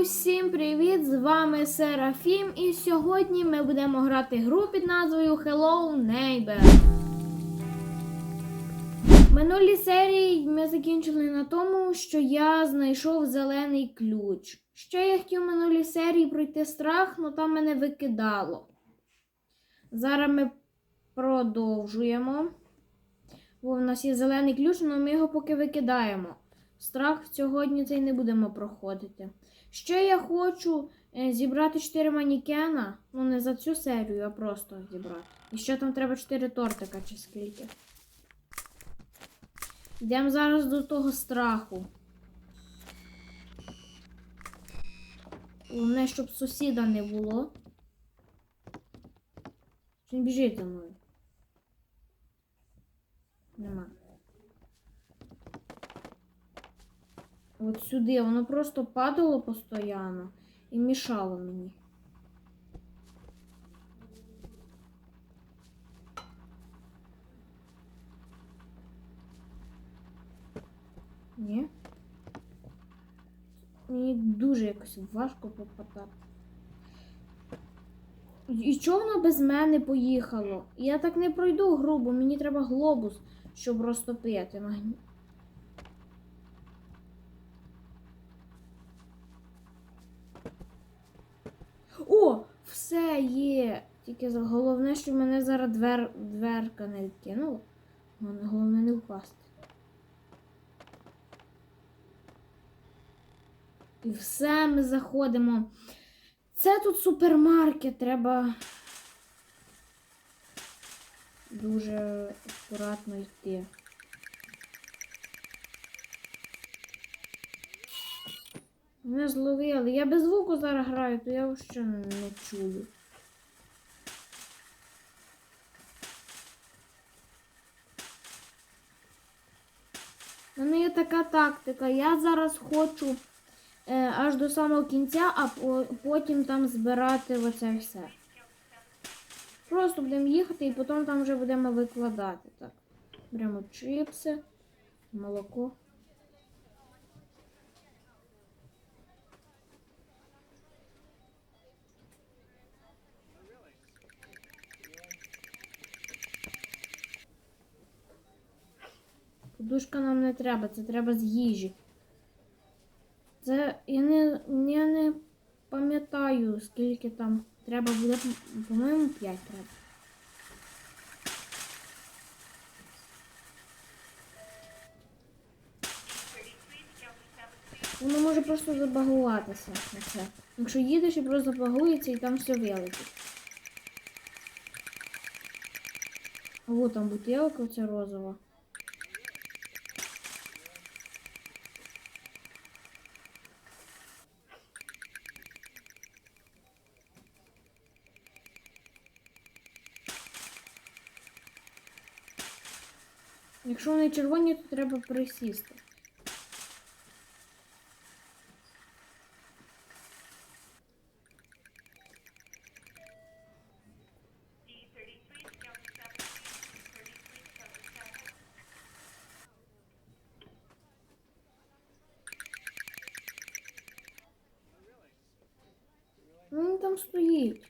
Усім привіт! З вами Серафім, і сьогодні ми будемо грати гру під назвою Hello Neighbor. В минулій серії ми закінчили на тому, що я знайшов зелений ключ. Ще я хотів в минулій серії пройти страх, але там мене викидало. Зараз ми продовжуємо. Бо в нас є зелений ключ, але ми його поки викидаємо. Страх сьогодні цей не будемо проходити. Ще я хочу е, зібрати 4 манікена. Ну, не за цю серію, а просто зібрати. І ще там треба 4 тортика чи скільки. Йдемо зараз до того страху. Головне, щоб сусіда не було. Чи він біжить за мною? Нема. От сюди воно просто падало постійно і мішало мені. Ні. Мені дуже якось важко попадати. І чого воно без мене поїхало? Я так не пройду гру, бо мені треба глобус, щоб розтопити. Магні- О, все є. Тільки головне, що мене зараз двер... дверка не відкинула. Головне, головне не впасти. І все, ми заходимо. Це тут супермаркет, треба дуже акуратно йти. Мене зловили. Я без звуку зараз граю, то я взагалі не чую. Мене є така тактика. Я зараз хочу е, аж до самого кінця, а по- потім там збирати оце все. Просто будемо їхати і потім там вже будемо викладати. Так. Беремо чипси, молоко. Подушка нам не треба, це треба з їжі. Це я не, я не пам'ятаю, скільки там треба буде, по-моєму, 5 треба. Воно може просто забагуватися на це. Якщо їдеш і просто забагується і там все вилетить. Вот там бутилка ця розова. Якщо вони червоні, то треба присісти. Він там стоїть.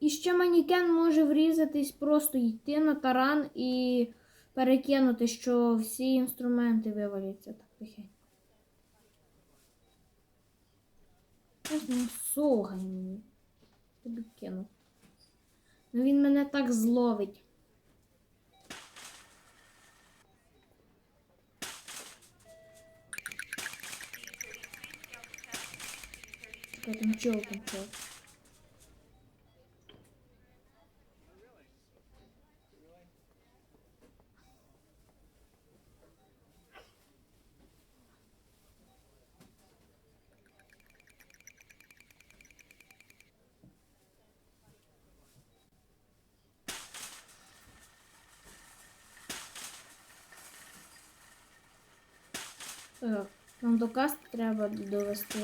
І ще манікен може врізатись, просто йти на таран і перекинути, що всі інструменти виваляться так тихенько. Согай мені. Тобі кину. Ну він мене так зловить. Там чел, там чел. Так, нам до каст треба довести.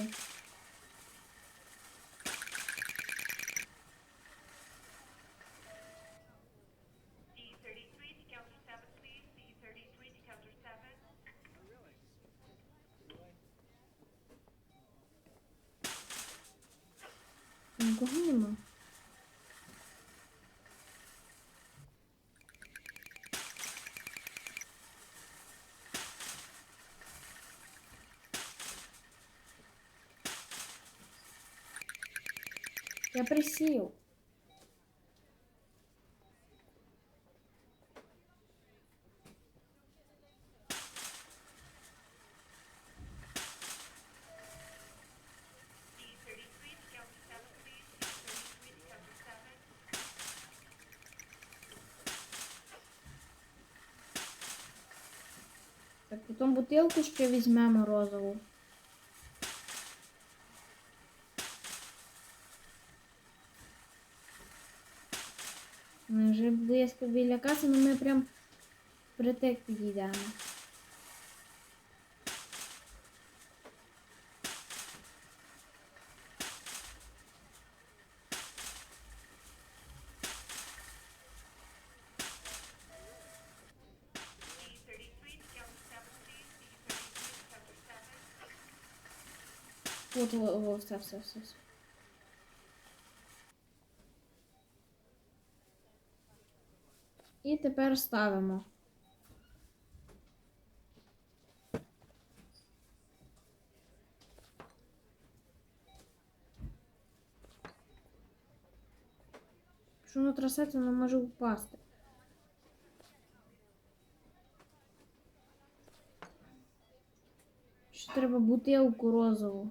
Counter seven. Так, потім бутилку ще візьмемо розову. Ми вже близько біля каси, але ми прям притик підійдемо. D thirty-three to counter seven, please. D thirty-three to counter seven. От, о, о, все, все, все. все. І тепер ставимо. Якщо воно трясеться, воно може впасти. Ще треба бутилку розову.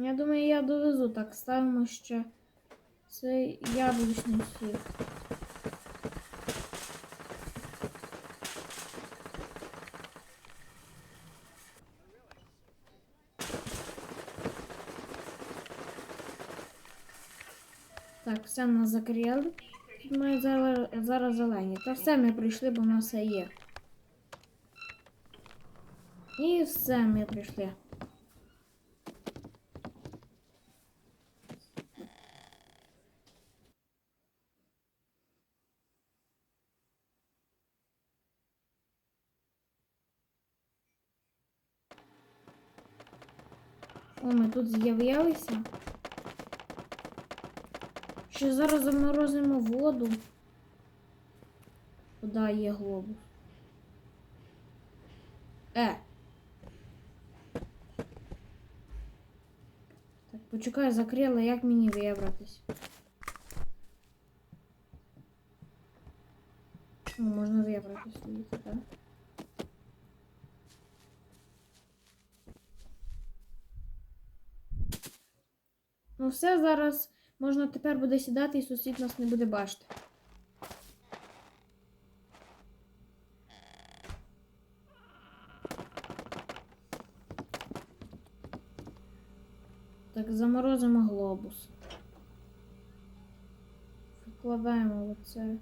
Я думаю, я довезу. Так, ставимо ще цей яблучний сік. Так, все нас закрили. Ми зараз, зараз зелені. Та все ми прийшли, бо в нас все є. І все ми прийшли. О, ми тут з'явилися. Ще зараз заморозимо воду. Куди є глобус? Е. Так, почекай, закрила, як мені вибратись? О, можна вибратись так? Ну все, зараз можна тепер буде сідати і сусід нас не буде бачити. Так, заморозимо глобус. Викладаємо в оце.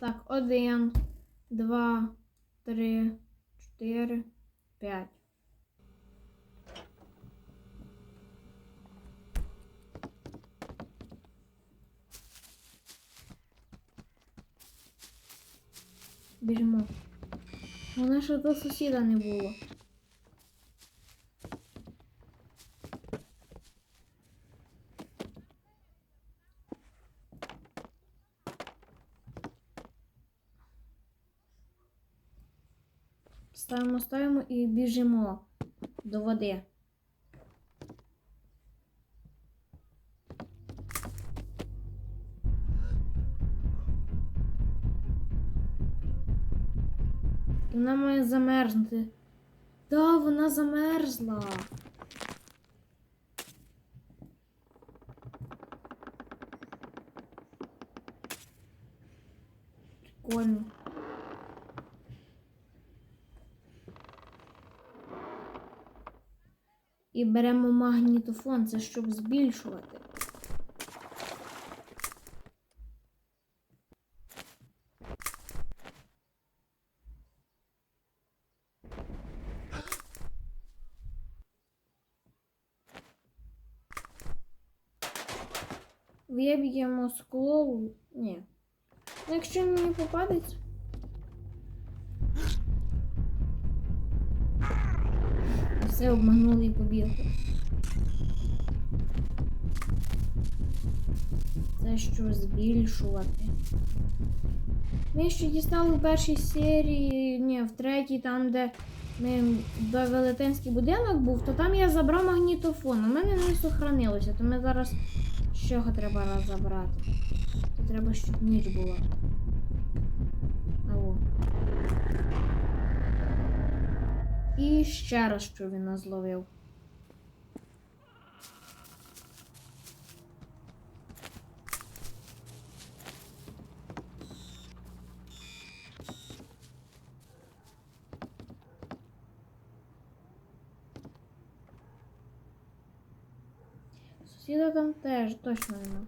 Так, один, два, три, чотири, п'ять. Біжимо. Вона що до сусіда не було. Ставимо, ставимо і біжимо до води. Вона має замерзнути. Да, вона замерзла. Прикольно. І беремо магнітофон, це щоб збільшувати. Виб'ємо скло. Ні. Ну, якщо мені попадеться. Все обманули і побігли. Це що збільшувати. Ми ще дістали в першій серії, ні, в третій, там, де ми, де велетенський будинок був, то там я забрав магнітофон. У мене не сохранилося, то ми зараз ще треба забрати. То треба, щоб ніч була. І ще раз, що він нас зловив. Сусіда там теж точно нема.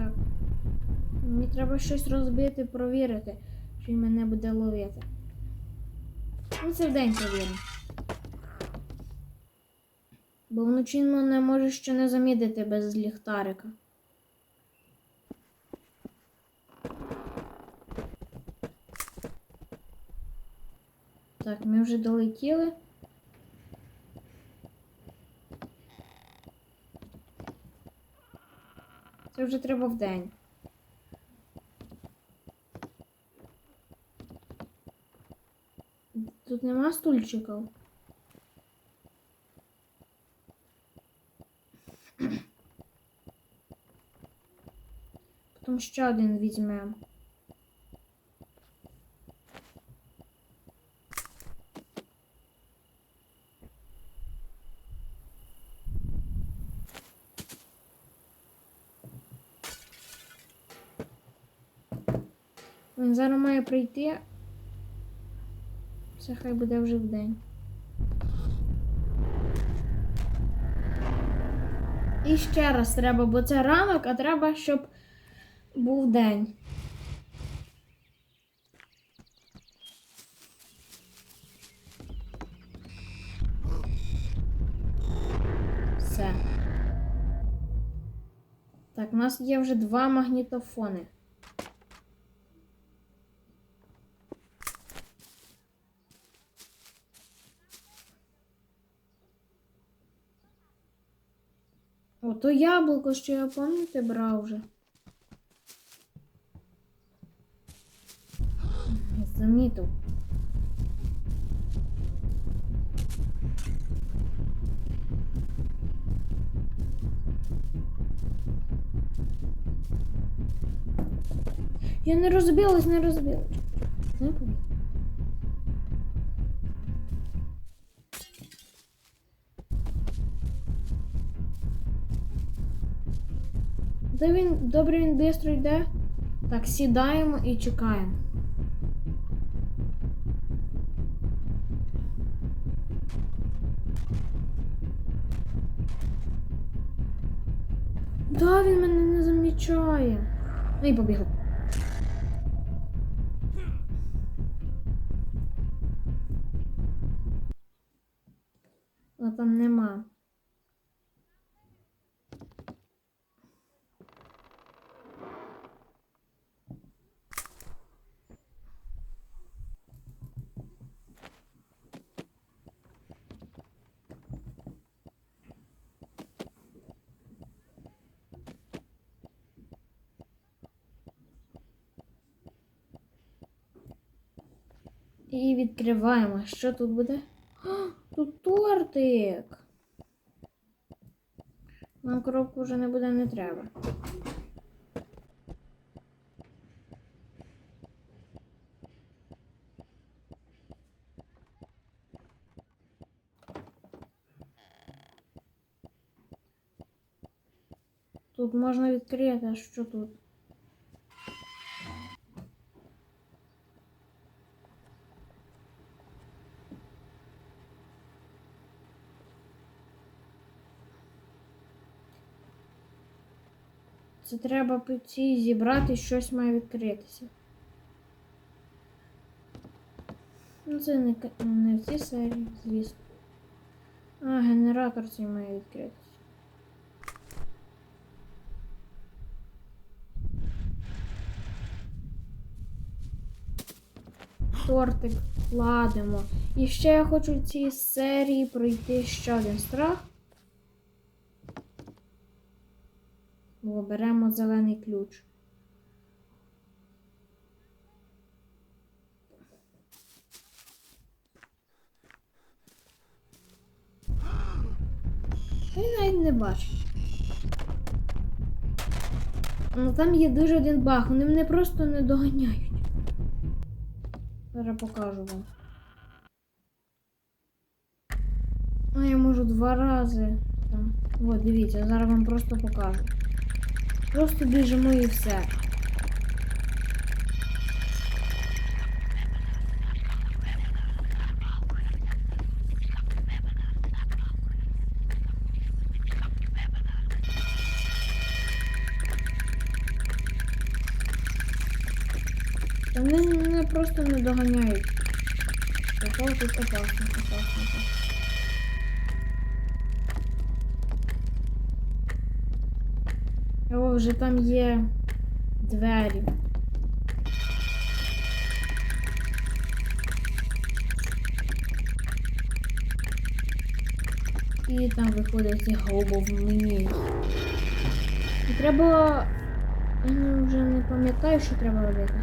Так. Мені треба щось розбити, провірити, чи він мене буде ловити. Ну, це вдень провіримо. Бо вночі мене може ще не замітити без ліхтарика. Так, ми вже долетіли. Це вже треба в день. Тут нема стульчиків. Потім ще один візьмемо. Зараз має прийти. Це хай буде вже вдень. І ще раз треба, бо це ранок, а треба, щоб був день. Все. Так, у нас є вже два магнітофони. То яблуко, що я пам'ятаю, брав вже. Замітив. Я не розбилась, не розбилась. Не побіг. Де він, добре, він швидко йде. Так, сідаємо і чекаємо. Да, він мене не замічає. Ну і побігли. І відкриваємо. Що тут буде? А, тут тортик. Нам коробку вже не буде не треба. Тут можна відкрити, а що тут? Це треба по цій зібрати, щось має відкритися. Ну, це не, не в цій серії, звісно. А, генератор цей має відкритися. Тортик ладимо. І ще я хочу в цій серії пройти ще один страх. Бо беремо зелений ключ. Він навіть не бачить. Ну там є дуже один баг, вони мене просто не доганяють. Зараз покажу вам. А я можу два рази. Там. От, дивіться, зараз вам просто покажу. Просто біжимо і все. Вони мене просто не доганяють. Такого тут опасно, опасно, опасно. О, вже там є двері. І там виходить голубовні. І треба. Я вже не пам'ятаю, що треба робити.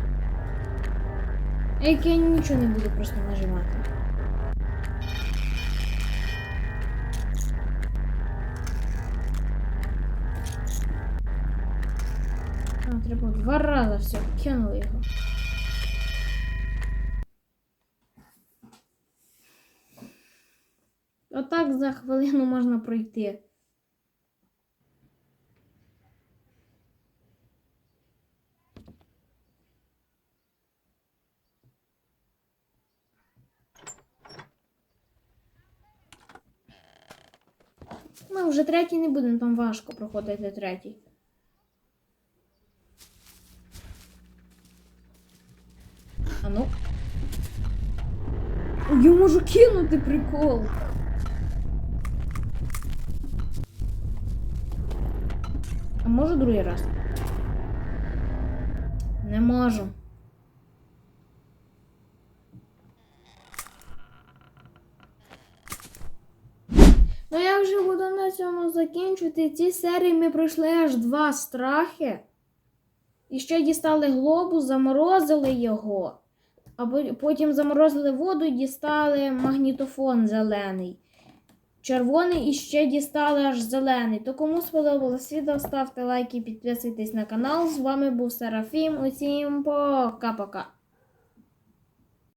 Як я нічого не буду просто нажимати. Отак за хвилину можна пройти. Ми вже третій не будемо, там важко проходити третій. А ну. Я можу кинути прикол. А можу другий раз? Не можу. Ну я вже буду на цьому закінчувати. Ці серії ми пройшли аж два страхи. І ще дістали глобус, заморозили його. А потім заморозили воду і дістали магнітофон зелений. Червоний і ще дістали аж зелений. То кому сподобалось відео, ставте лайки, підписуйтесь на канал. З вами був Серафім. Усім пока-пока.